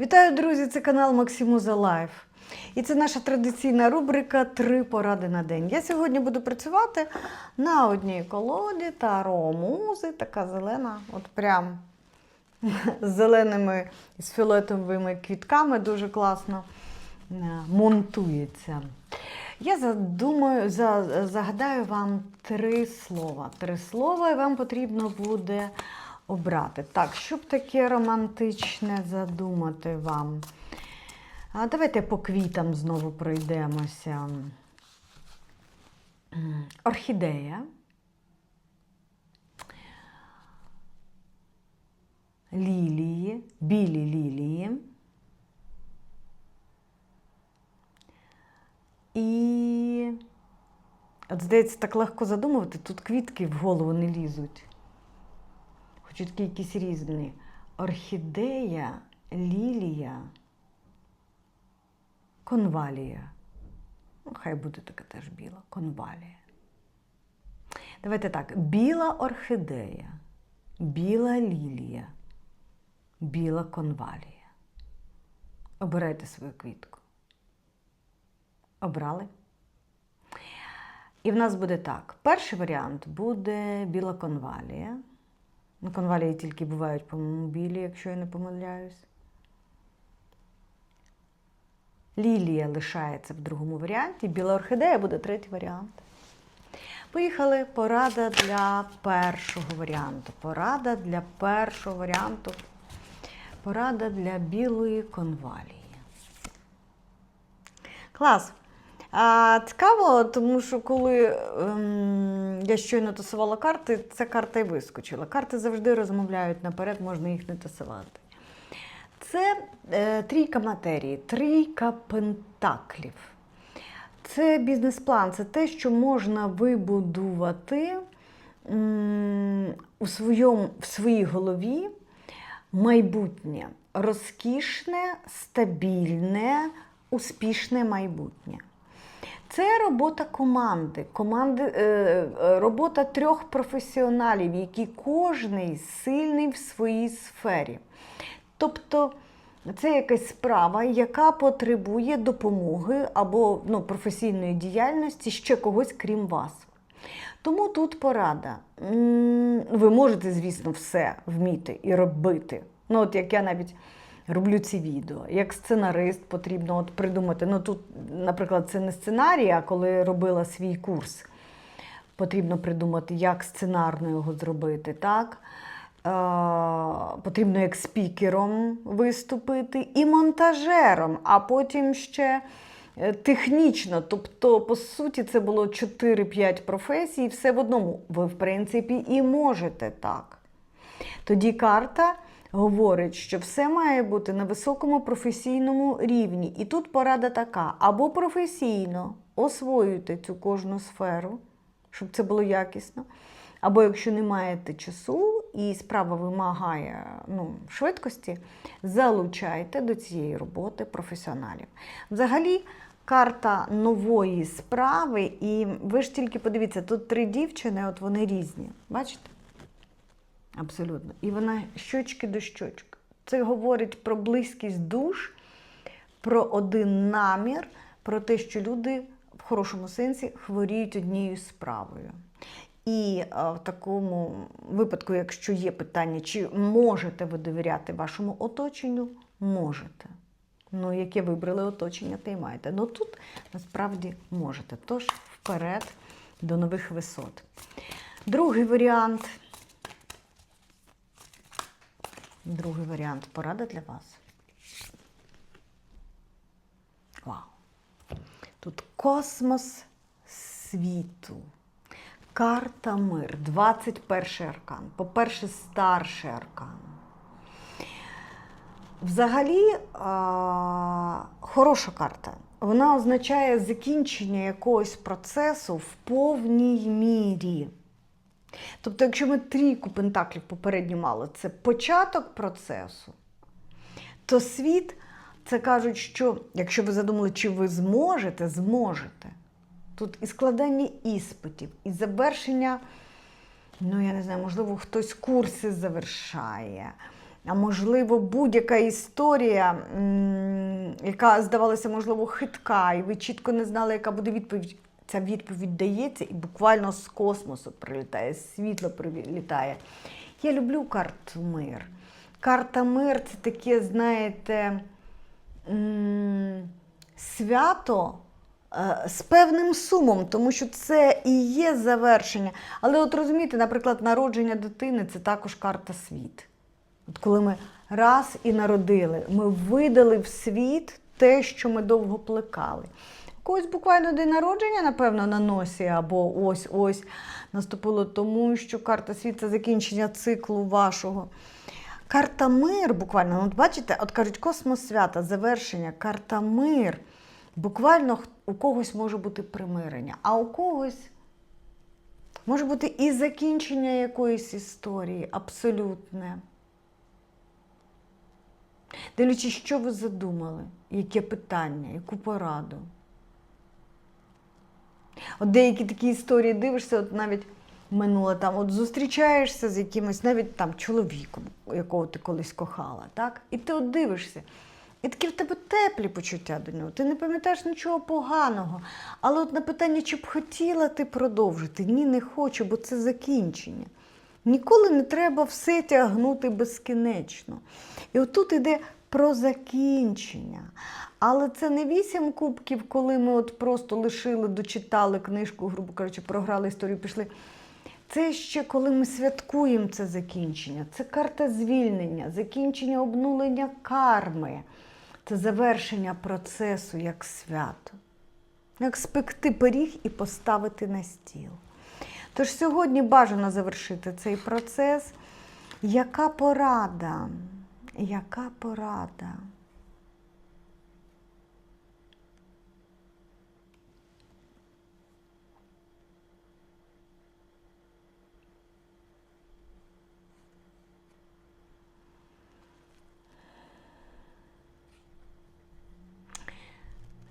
Вітаю, друзі! Це канал Максимуза Лайф. І це наша традиційна рубрика Три поради на день. Я сьогодні буду працювати на одній колоді таро музи, така зелена, от прям з зеленими з фіолетовими квітками дуже класно е, монтується. Я задумаю, за, загадаю вам три слова. Три слова, і вам потрібно буде обрати. Так, щоб таке романтичне задумати вам. А давайте по квітам знову пройдемося. Орхідея. Лілії, білі лілії. І, от здається, так легко задумувати, тут квітки в голову не лізуть. Хоч якісь різні. Орхідея, лілія, конвалія. Ну, хай буде така теж біла, конвалія. Давайте так: біла орхідея, біла лілія, біла конвалія. Обирайте свою квітку. Обрали? І в нас буде так. Перший варіант буде біла конвалія. Конвалії тільки бувають, по-моєму, білі, якщо я не помиляюсь. Лілія лишається в другому варіанті, біла орхідея буде третій варіант. Поїхали. Порада для першого варіанту. Порада для першого варіанту. Порада для білої конвалії. Клас. А, цікаво, тому що коли ем, я щойно тасувала карти, ця карта і вискочила. Карти завжди розмовляють наперед, можна їх не тасувати. Це е, трійка матерії, трійка пентаклів. Це бізнес-план, це те, що можна вибудувати м, у своєму, в своїй голові майбутнє, розкішне, стабільне, успішне майбутнє. Це робота команди, команди е, е, робота трьох професіоналів, які кожний сильний в своїй сфері. Тобто це якась справа, яка потребує допомоги або ну, професійної діяльності ще когось крім вас. Тому тут порада. Ви можете, звісно, все вміти і робити. Ну, от як я навіть роблю ці відео. Як сценарист потрібно от придумати. Ну тут, наприклад, це не сценарій, а коли робила свій курс, потрібно придумати, як сценарно його зробити. так? Е, потрібно як спікером виступити і монтажером, а потім ще е, технічно. Тобто, по суті, це було 4-5 професій, все в одному. Ви, в принципі, і можете так. Тоді карта говорить, що все має бути на високому професійному рівні. І тут порада така: або професійно освоюйте цю кожну сферу, щоб це було якісно. Або якщо не маєте часу і справа вимагає ну, швидкості, залучайте до цієї роботи професіоналів. Взагалі, карта нової справи, і ви ж тільки подивіться, тут три дівчини, от вони різні. Бачите? Абсолютно. І вона щочки до щочки. Це говорить про близькість душ, про один намір, про те, що люди в хорошому сенсі хворіють однією справою. І а, в такому випадку, якщо є питання, чи можете ви довіряти вашому оточенню, можете. Ну, яке вибрали оточення, те й маєте. Ну тут насправді можете. Тож вперед до нових висот. Другий варіант. Другий варіант порада для вас. Вау! Тут космос світу. Карта мир, 21 аркан. По-перше, старший аркан. Взагалі, а, хороша карта. Вона означає закінчення якогось процесу в повній мірі. Тобто, якщо ми трійку пентаклів попередньо мали, це початок процесу, то світ це кажуть, що якщо ви задумали, чи ви зможете, зможете. Тут і складання іспитів, і завершення, ну я не знаю, можливо, хтось курси завершає. а можливо, будь-яка історія, яка здавалася, можливо, хитка, і ви чітко не знали, яка буде відповідь. Ця відповідь дається і буквально з космосу прилітає, світло прилітає. Я люблю карту мир. Карта мир це таке, знаєте, свято е, з певним сумом, тому що це і є завершення. Але от розумієте, наприклад, народження дитини це також карта світ. От коли ми раз і народили, ми видали в світ те, що ми довго плекали. Когось буквально день народження, напевно, на носі, або ось-ось наступило тому, що карта світ це закінчення циклу вашого. Карта мир буквально, ну, от бачите, от кажуть, космос свята, завершення, карта мир. Буквально у когось може бути примирення, а у когось може бути і закінчення якоїсь історії, абсолютне. Дивлячись, що ви задумали, яке питання, яку пораду. От деякі такі історії дивишся, от навіть минуле там, от зустрічаєшся з якимось навіть там чоловіком, якого ти колись кохала, так? І ти от дивишся. І такі в тебе теплі почуття до нього. Ти не пам'ятаєш нічого поганого. Але от на питання, чи б хотіла ти продовжити? Ні, не хочу, бо це закінчення. Ніколи не треба все тягнути безкінечно. І отут іде про закінчення. Але це не вісім кубків, коли ми от просто лишили, дочитали книжку, грубо кажучи, програли історію, пішли. Це ще коли ми святкуємо це закінчення. Це карта звільнення, закінчення обнулення карми. Це завершення процесу як свято. Як спекти пиріг і поставити на стіл. Тож сьогодні бажано завершити цей процес. Яка порада? Яка порада?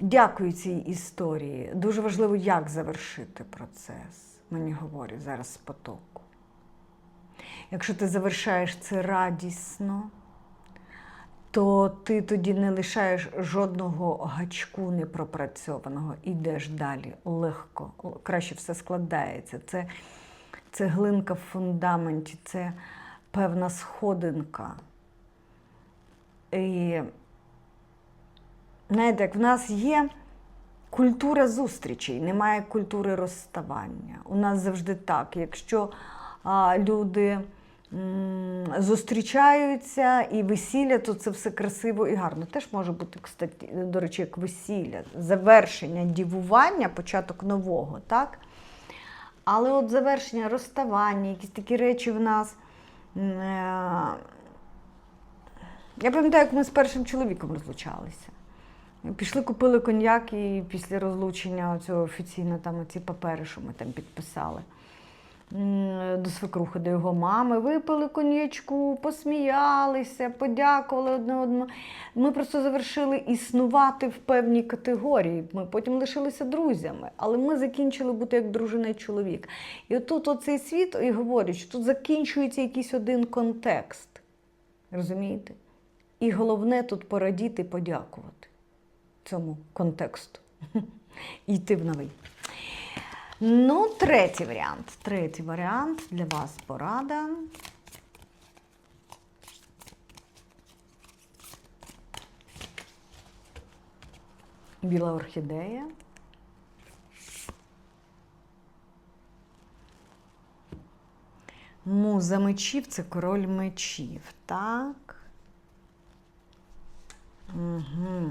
Дякую цій історії. Дуже важливо, як завершити процес. Мені говорять зараз з потоку. Якщо ти завершаєш це радісно, то ти тоді не лишаєш жодного гачку непропрацьованого, йдеш далі легко, краще все складається. Це, це глинка в фундаменті, це певна сходинка. І знаєте, як в нас є культура зустрічей, немає культури розставання. У нас завжди так. Якщо а, люди зустрічаються і весілля, то це все красиво і гарно. Теж може бути, кстати, до речі, як весілля, завершення дівування, початок нового, так? Але от завершення розставання, якісь такі речі в нас. е, Я пам'ятаю, як ми з першим чоловіком розлучалися. Пішли, купили коньяк і після розлучення цього офіційно там ці папери, що ми там підписали. До свекрухи, до його мами, випили коньячку, посміялися, подякували одне одному. Ми просто завершили існувати в певній категорії. Ми потім лишилися друзями, але ми закінчили бути як дружина і чоловік. І отут оцей світ і говорить, що тут закінчується якийсь один контекст. Розумієте? І головне тут порадіти, подякувати цьому контексту. Йти в новий. Ну, третій варіант. Третій варіант для вас порада. Біла орхідея. Муза мечів це король мечів, так? Угу.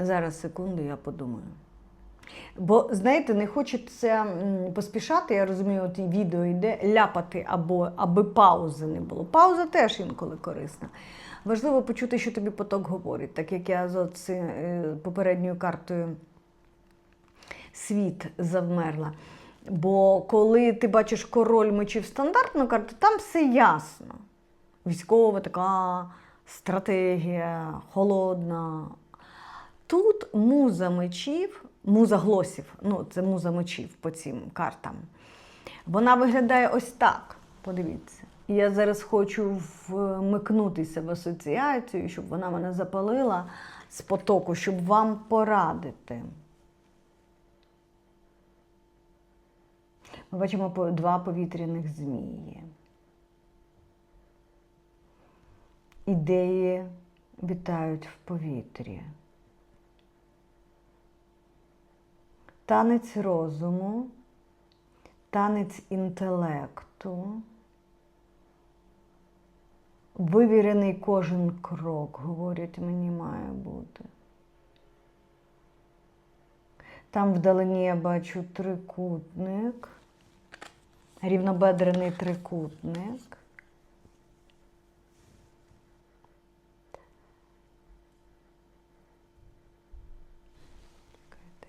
Зараз секунду, я подумаю. Бо, знаєте, не хочеться поспішати, я розумію, от і відео йде ляпати, або аби паузи не було. Пауза теж інколи корисна. Важливо почути, що тобі поток говорить, так як я з е, попередньою картою світ завмерла. Бо коли ти бачиш король мечів стандартну карту, там все ясно. Військова така стратегія, холодна. Тут муза мечів, муза глосів, ну це муза мечів по цим картам. Вона виглядає ось так. Подивіться. Я зараз хочу вмикнутися в асоціацію, щоб вона мене запалила з потоку, щоб вам порадити. Ми бачимо два повітряних змії. Ідеї вітають в повітрі. Танець розуму, танець інтелекту. Вивірений кожен крок, говорять, мені має бути. Там вдалині я бачу трикутник, рівнобедрений трикутник.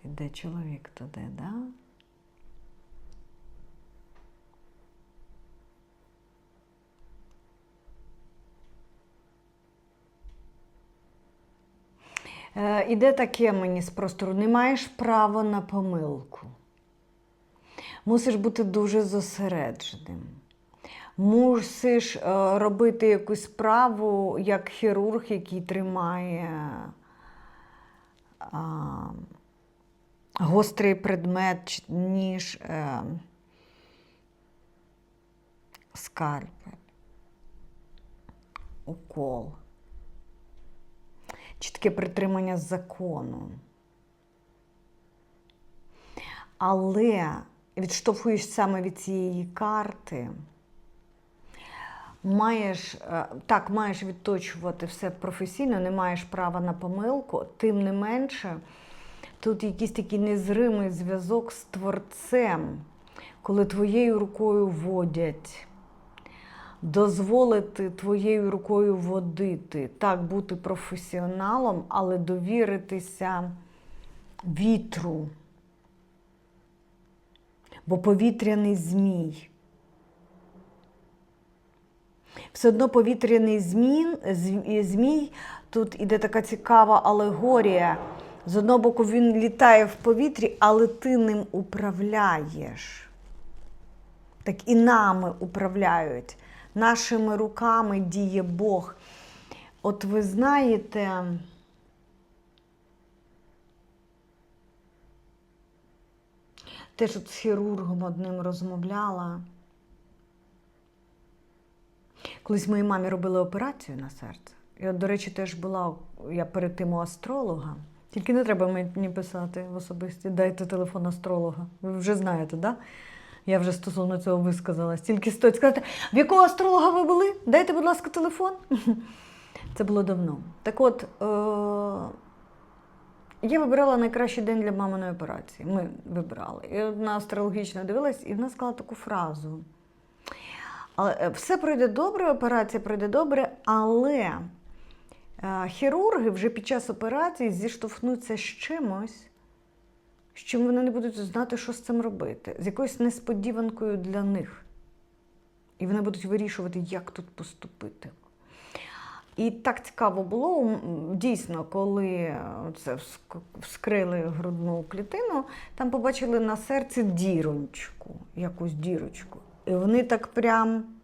Йде чоловік туди? Да? Е, Іде таке мені з простору: не маєш права на помилку. Мусиш бути дуже зосередженим. Мусиш е, робити якусь справу як хірург, який тримає а, гострий предмет, ніж е, скальпель, укол. Чітке притримання закону. Але відштовхуєш саме від цієї карти, маєш, е, так, маєш відточувати все професійно, не маєш права на помилку, тим не менше, тут якийсь такий незримий зв'язок з творцем, коли твоєю рукою водять дозволити твоєю рукою водити, так бути професіоналом, але довіритися вітру. Бо повітряний змій. Все одно повітряний змін, змій, тут іде така цікава алегорія. З одного боку, він літає в повітрі, але ти ним управляєш. Так і нами управляють. Нашими руками діє Бог. От ви знаєте, теж от з хірургом одним розмовляла. Колись моїй мамі робили операцію на серце. І от, до речі, теж була я перед тим у астролога. Тільки не треба мені писати в особисті, дайте телефон астролога. Ви вже знаєте. Да? Я вже стосовно цього висказалась. Тільки стоїть сказати, в якого астролога ви були? Дайте, будь ласка, телефон. Це було давно. Так от, е- я вибирала найкращий день для маминої операції. Ми вибирали. І одна астрологічна дивилась, і вона сказала таку фразу. Але е, все пройде добре, операція пройде добре, але хірурги вже під час операції зіштовхнуться з чимось, з чим вони не будуть знати, що з цим робити, з якоюсь несподіванкою для них. І вони будуть вирішувати, як тут поступити. І так цікаво було, дійсно, коли е, це вскрили грудну клітину, там побачили на серці дірончку, якусь дірочку. І вони так прям.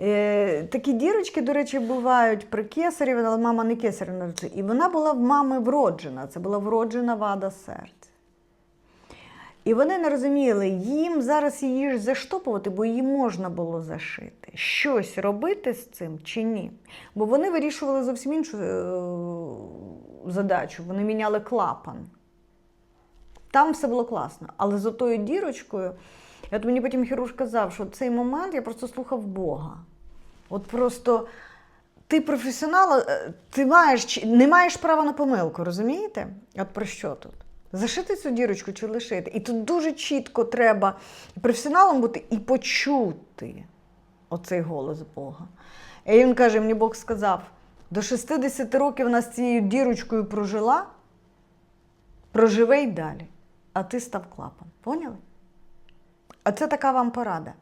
Е, такі дірочки, до речі, бувають при кесарі, але мама не кесарі народила. І вона була в мами вроджена. Це була вроджена вада серця. І вони не розуміли, їм зараз її ж заштопувати, бо її можна було зашити. Щось робити з цим чи ні. Бо вони вирішували зовсім іншу е, задачу. Вони міняли клапан. Там все було класно. Але з отою дірочкою, от мені потім хірург казав, що цей момент я просто слухав Бога. От просто ти професіонал, е, ти маєш, не маєш права на помилку, розумієте? От про що тут? Зашити цю дірочку чи лишити? І тут дуже чітко треба професіоналом бути і почути оцей голос Бога. І він каже: мені Бог сказав: до 60 років вона з цією дірочкою прожила, проживе й далі. А ти став клапан. Поняли? А це така вам порада.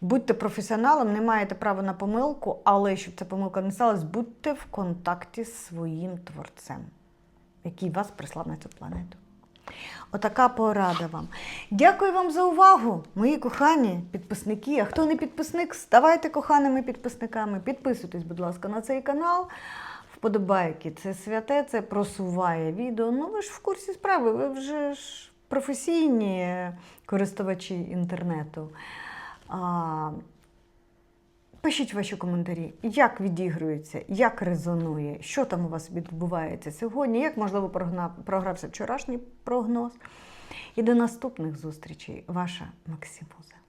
Будьте професіоналом, не маєте права на помилку, але щоб ця помилка не сталася, будьте в контакті з своїм творцем, який вас прислав на цю планету. Отака порада вам. Дякую вам за увагу, мої кохані підписники. А хто не підписник, ставайте коханими підписниками. Підписуйтесь, будь ласка, на цей канал. Вподобайки, це святе, це просуває відео. Ну, ви ж в курсі справи, ви вже ж професійні користувачі інтернету. А, Пишіть ваші коментарі, як відігрується, як резонує, що там у вас відбувається сьогодні, як, можливо, програвся вчорашній прогноз. І до наступних зустрічей, ваша Максимуза.